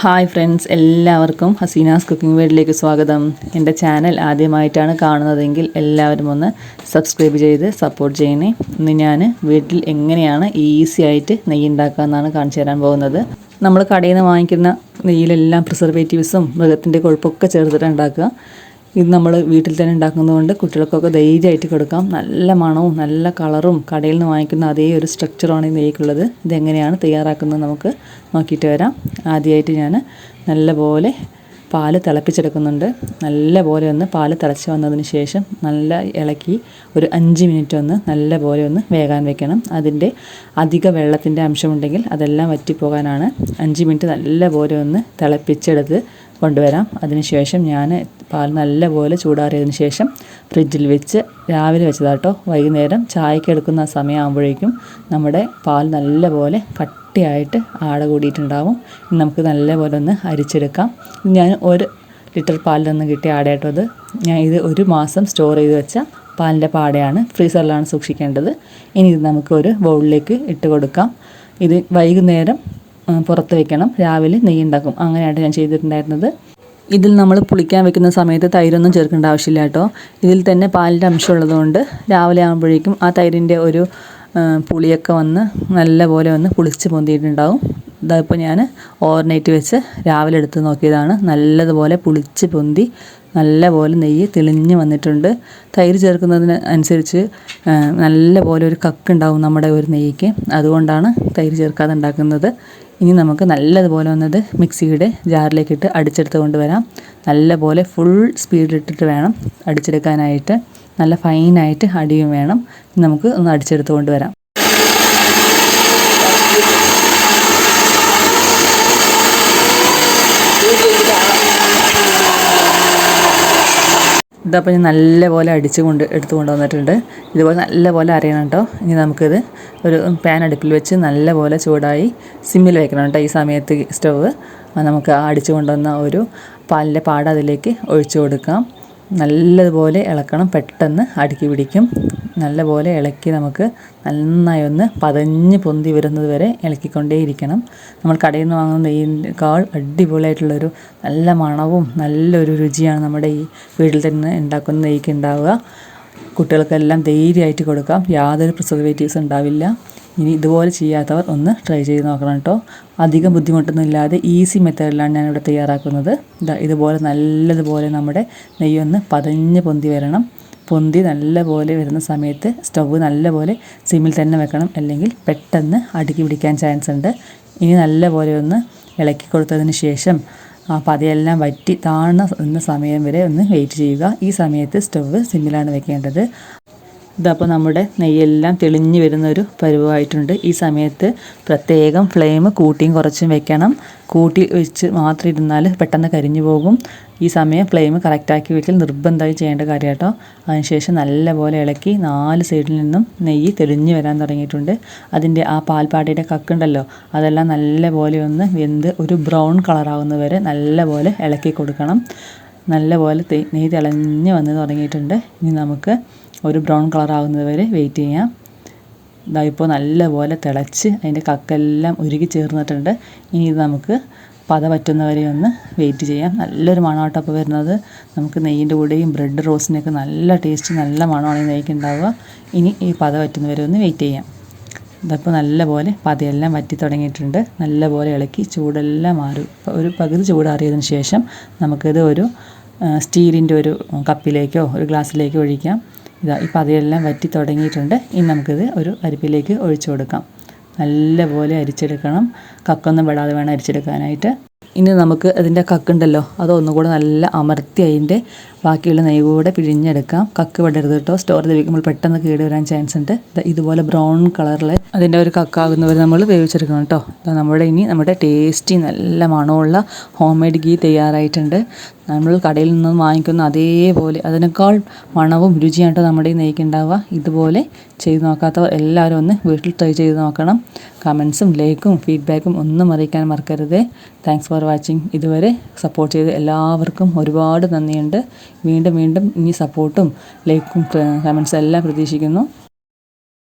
Hi friends എല്ലാവർക്കും Hasina's cooking വേൾഡിലേക്ക് സ്വാഗതം. എന്റെ ചാനൽ ആദ്യമായിട്ടാണ് കാണുന്നതെങ്കിൽ എല്ലാവരും ഒന്ന് സബ്സ്ക്രൈബ് ചെയ്ത് സപ്പോർട്ട് ചെയ്യണേ. ഇന്ന് ഞാൻ വീട്ടിൽ എങ്ങനെയാണ് ഈസി ആയിട്ട് നെയ്യ് ഉണ്ടാക്കാമെന്നാണ് കാണിച്ചു തരാൻ പോകുന്നത്. നമ്മൾ കടയിൽ നിന്ന് വാങ്ങിക്കുന്ന നെയ്യിലെല്ലാം പ്രിസർവേറ്റീവ്സും മൃഗത്തിന്റെ കൊഴുപ്പൊക്കെ ചേർത്തിട്ട് ഉണ്ടാക്കുക. ഇത് നമ്മൾ വീട്ടിൽ തന്നെ ഉണ്ടാക്കുന്നതുകൊണ്ട് കുട്ടികൾക്കൊക്കെ ധൈര്യമായിട്ട് കൊടുക്കാം. നല്ല മണവും നല്ല കളറും കടയിൽ നിന്ന് വാങ്ങിക്കുന്ന അതേ ഒരു സ്ട്രക്ചറാണ് ഈ നെയ്ക്കുള്ളത് ഇതെങ്ങനെയാണ് തയ്യാറാക്കുന്നത് നമുക്ക് നോക്കിയിട്ട് വരാം. ആദ്യമായിട്ട് ഞാൻ നല്ലപോലെ പാൽ തിളപ്പിച്ചെടുക്കുന്നുണ്ട്. നല്ല പോലെ ഒന്ന് പാൽ തിളച്ച് വന്നതിന് ശേഷം നല്ല ഇളക്കി ഒരു അഞ്ച് മിനിറ്റ് ഒന്ന് നല്ല പോലെ ഒന്ന് വേകാൻ വെക്കണം. അതിന്റെ അധിക വെള്ളത്തിന്റെ അംശമുണ്ടെങ്കിൽ അതെല്ലാം വറ്റിപ്പോകാനാണ്. അഞ്ച് മിനിറ്റ് നല്ല പോലെ ഒന്ന് തിളപ്പിച്ചെടുത്ത് കൊണ്ടുവരാം. അതിനുശേഷം ഞാൻ പാൽ നല്ലപോലെ ചൂടാറിയതിന് ശേഷം ഫ്രിഡ്ജിൽ വെച്ച് രാവിലെ വെച്ചതാട്ടോ വൈകുന്നേരം ചായക്ക് എടുക്കുന്ന സമയമാകുമ്പോഴേക്കും നമ്മുടെ പാൽ നല്ലപോലെ കട്ടിയായിട്ട് ആട കൂടിയിട്ടുണ്ടാവും. നമുക്ക് നല്ലപോലെ ഒന്ന് അരിച്ചെടുക്കാം. ഞാൻ ഒരു ലിറ്റർ പാലിൽ നിന്ന് കിട്ടിയ ആടയായിട്ടത് ഞാൻ ഇത് ഒരു മാസം സ്റ്റോർ ചെയ്ത് വെച്ച പാലിന്റെ പാടയാണ്. ഫ്രീസറിലാണ് സൂക്ഷിക്കേണ്ടത്. ഇനി ഇത് നമുക്ക് ഒരു ബൗളിലേക്ക് ഇട്ട് കൊടുക്കാം. ഇത് വൈകുന്നേരം പുറത്ത് വെക്കണം. രാവിലെ നെയ്യ് ഉണ്ടാക്കും. അങ്ങനെയായിട്ട് ഞാൻ ചെയ്തിട്ടുണ്ടായിരുന്നത്. ഇതിൽ നമ്മൾ പുളിക്കാൻ വെക്കുന്ന സമയത്ത് തൈരൊന്നും ചേർക്കേണ്ട ആവശ്യമില്ല കേട്ടോ. ഇതിൽ തന്നെ പാലിന്റെ അംശം ഉള്ളതുകൊണ്ട് രാവിലെ ആകുമ്പോഴേക്കും ആ തൈരിന്റെ ഒരു പുളിയൊക്കെ വന്ന് നല്ലപോലെ വന്ന് പുളിച്ച് പൊന്തിയിട്ടുണ്ടാവും. ഇതായിപ്പോൾ ഞാൻ ഓവർനൈറ്റ് വെച്ച് രാവിലെ എടുത്ത് നോക്കിയതാണ്. നല്ലതുപോലെ പുളിച്ച് പൊന്തി നല്ലപോലെ നെയ്യ് തെളിഞ്ഞ് വന്നിട്ടുണ്ട്. തൈര് ചേർക്കുന്നതിന് അനുസരിച്ച് നല്ലപോലെ ഒരു കക്കുണ്ടാവും നമ്മുടെ ഒരു നെയ്യ്ക്ക്. അതുകൊണ്ടാണ് തൈര് ചേർക്കാതെ ഉണ്ടാക്കുന്നത്. ഇനി നമുക്ക് നല്ലതുപോലെ വന്നത് മിക്സിയുടെ ജാറിലേക്കിട്ട് അടിച്ചെടുത്ത് കൊണ്ടുവരാം. നല്ലപോലെ ഫുൾ സ്പീഡിലിട്ടിട്ട് വേണം അടിച്ചെടുക്കാനായിട്ട്. നല്ല ഫൈനായിട്ട് അടിയും വേണം. നമുക്ക് ഒന്ന് അടിച്ചെടുത്ത് കൊണ്ടുവരാം. ഇതപ്പോൾ ഞാൻ നല്ലപോലെ അടിച്ച് കൊണ്ട് എടുത്ത് കൊണ്ടുവന്നിട്ടുണ്ട്. ഇതുപോലെ നല്ലപോലെ അരയണം കേട്ടോ. ഇനി നമുക്കിത് ഒരു പാൻ അടുപ്പിൽ വെച്ച് നല്ലപോലെ ചൂടായി സിമ്മിൽ വെക്കണം കേട്ടോ ഈ സമയത്ത് സ്റ്റവ്. നമുക്ക് ആ അടിച്ച് കൊണ്ടുവന്ന ഒരു പാലിന്റെ പാട അതിലേക്ക് ഒഴിച്ചു കൊടുക്കാം. നല്ലതുപോലെ ഇളക്കണം. പെട്ടെന്ന് അടുക്കി പിടിക്കും. നല്ലപോലെ ഇളക്കി നമുക്ക് നന്നായി ഒന്ന് പതഞ്ഞ് പൊന്തി വരുന്നത് വരെ ഇളക്കിക്കൊണ്ടേയിരിക്കണം. നമ്മൾ കടയിൽ നിന്ന് വാങ്ങുന്ന നെയ്യിനേക്കാൾ അടിപൊളിയായിട്ടുള്ളൊരു നല്ല മണവും നല്ലൊരു രുചിയാണ് നമ്മുടെ ഈ വീട്ടിൽ തന്നെ ഉണ്ടാക്കുന്ന നെയ്ക്ക് ഉണ്ടാവുക. കുട്ടികൾക്കെല്ലാം ധൈര്യമായിട്ട് കൊടുക്കാം. യാതൊരു പ്രിസർവേറ്റീവ്സ് ഉണ്ടാവില്ല. ഇനി ഇതുപോലെ ചെയ്യാത്തവർ ഒന്ന് ട്രൈ ചെയ്ത് നോക്കണം കേട്ടോ അധികം ബുദ്ധിമുട്ടൊന്നും ഇല്ലാതെ ഈസി മെത്തേഡിലാണ് ഞാനിവിടെ തയ്യാറാക്കുന്നത്. ഇതാ ഇതുപോലെ നല്ലതുപോലെ നമ്മുടെ നെയ്യൊന്ന് പതഞ്ഞ് പൊന്തി വരണം. പൊന്തി നല്ലപോലെ വരുന്ന സമയത്ത് സ്റ്റവ് നല്ലപോലെ സിമ്മിൽ തന്നെ വെക്കണം. അല്ലെങ്കിൽ പെട്ടെന്ന് അടുക്കി പിടിക്കാൻ ചാൻസ് ഉണ്ട്. ഇനി നല്ലപോലെ ഒന്ന് ഇളക്കി കൊടുത്തതിന് ശേഷം ആ അതെല്ലാം വറ്റി താഴ്ന്ന സമയം വരെ ഒന്ന് വെയിറ്റ് ചെയ്യുക. ഈ സമയത്ത് സ്റ്റവ് സിമ്മിലാണ് വെക്കേണ്ടത്. ഇതപ്പോൾ നമ്മുടെ നെയ്യെല്ലാം തെളിഞ്ഞു വരുന്ന ഒരു പരുവമായിട്ടുണ്ട് ഈ സമയത്ത് പ്രത്യേകം ഫ്ലെയിം കൂട്ടിയും കുറച്ചും വെക്കണം. കൂട്ടി വെച്ച് മാത്രം ഇരുന്നാൽ പെട്ടെന്ന് കരിഞ്ഞു പോകും. ഈ സമയം ഫ്ലെയിം കറക്റ്റാക്കി വെക്കൽ നിർബന്ധമായി ചെയ്യേണ്ട കാര്യം കേട്ടോ അതിനുശേഷം നല്ലപോലെ ഇളക്കി നാല് സൈഡിൽ നിന്നും നെയ്യ് തെളിഞ്ഞു വരാൻ തുടങ്ങിയിട്ടുണ്ട്. അതിന്റെ ആ പാൽപ്പാട്ടിയുടെ കക്കുണ്ടല്ലോ അതെല്ലാം നല്ലപോലെ ഒന്ന് വെന്ത് ഒരു ബ്രൗൺ കളറാകുന്നവരെ നല്ലപോലെ ഇളക്കി കൊടുക്കണം. നല്ലപോലെ നെയ്യ് തിളഞ്ഞ് വന്ന് തുടങ്ങിയിട്ടുണ്ട്. ഇനി നമുക്ക് ഒരു ബ്രൗൺ കളർ ആകുന്നത് വരെ വെയിറ്റ് ചെയ്യാം. ഇതാ ഇപ്പോൾ നല്ലപോലെ തിളച്ച് അതിന്റെ കക്കെല്ലാം ഉരുകി ചേർന്നിട്ടുണ്ട്. ഇനി ഇത് നമുക്ക് പത പറ്റുന്നവരെ ഒന്ന് വെയിറ്റ് ചെയ്യാം. നല്ലൊരു മണമാട്ടോ വരുന്നത്. നമുക്ക് നെയ്യിന്റെ കൂടെയും ബ്രെഡ് റോസ്റ്റിനൊക്കെ നല്ല ടേസ്റ്റ് നല്ല മണമാണ് ഈ നെയ്ക്ക് ഉണ്ടാവുക. ഇനി ഈ പത പറ്റുന്നവരെ ഒന്ന് വെയിറ്റ് ചെയ്യാം. ഇതപ്പോൾ നല്ലപോലെ പതയെല്ലാം വറ്റി തുടങ്ങിയിട്ടുണ്ട്. നല്ലപോലെ ഇളക്കി ചൂടെല്ലാം മാറും. ഒരു പകുതി ചൂടാറിയതിന് ശേഷം നമുക്കിത് ഒരു സ്റ്റീലിന്റെ ഒരു കപ്പിലേക്കോ ഒരു ഗ്ലാസ്സിലേക്കോ ഒഴിക്കാം. ഇതാ ഈ അതിലെല്ലാം വറ്റി തുടങ്ങിയിട്ടുണ്ട്. ഇനി നമുക്കിത് ഒരു അരിപ്പിലേക്ക് ഒഴിച്ചു കൊടുക്കാം. നല്ലപോലെ അരിച്ചെടുക്കണം. കക്കൊന്നും പെടാതെ വേണം അരിച്ചെടുക്കാനായിട്ട്. ഇനി നമുക്ക് അതിന്റെ കക്കുണ്ടല്ലോ അതൊന്നുകൂടെ നല്ല അമർത്തി അതിന്റെ ബാക്കിയുള്ള നെയ്യ് കൂടെ പിഴിഞ്ഞെടുക്കാം. കക്ക് വിടരുത് കേട്ടോ. സ്റ്റോർ ചെയ്ത് പെട്ടെന്ന് കേട് വരാൻ ചാൻസ് ഉണ്ട്. ഇതുപോലെ ബ്രൗൺ കളറിൽ അതിന്റെ ഒരു കക്കാകുന്നവർ നമ്മൾ വേവിച്ചെടുക്കണം കേട്ടോ. നമ്മുടെ ഇനി നമ്മുടെ ടേസ്റ്റി നല്ല മണമുള്ള ഹോം മെയ്ഡ് ഗീ തയ്യാറായിട്ടുണ്ട്. നമ്മൾ കടയിൽ നിന്ന് വാങ്ങിക്കുന്ന അതേപോലെ അതിനേക്കാൾ മണവും രുചിയായിട്ടോ നമ്മുടെ ഈ നെയ്ക്ക് ഉണ്ടാവുക. ഇതുപോലെ ചെയ്ത് നോക്കാത്തവർ എല്ലാവരും ഒന്ന് വീട്ടിൽ ട്രൈ ചെയ്ത് നോക്കണം. കമൻസും ലൈക്കും ഫീഡ്ബാക്കും ഒന്നും അറിയിക്കാൻ മറക്കരുത്. താങ്ക്സ് ഫോർ വാച്ചിങ് ഇതുവരെ സപ്പോർട്ട് ചെയ്ത് എല്ലാവർക്കും ഒരുപാട് നന്ദിയുണ്ട്. വീണ്ടും വീണ്ടും ഇനി സപ്പോർട്ടും ലൈക്കും കമൻസും എല്ലാം പ്രതീക്ഷിക്കുന്നു.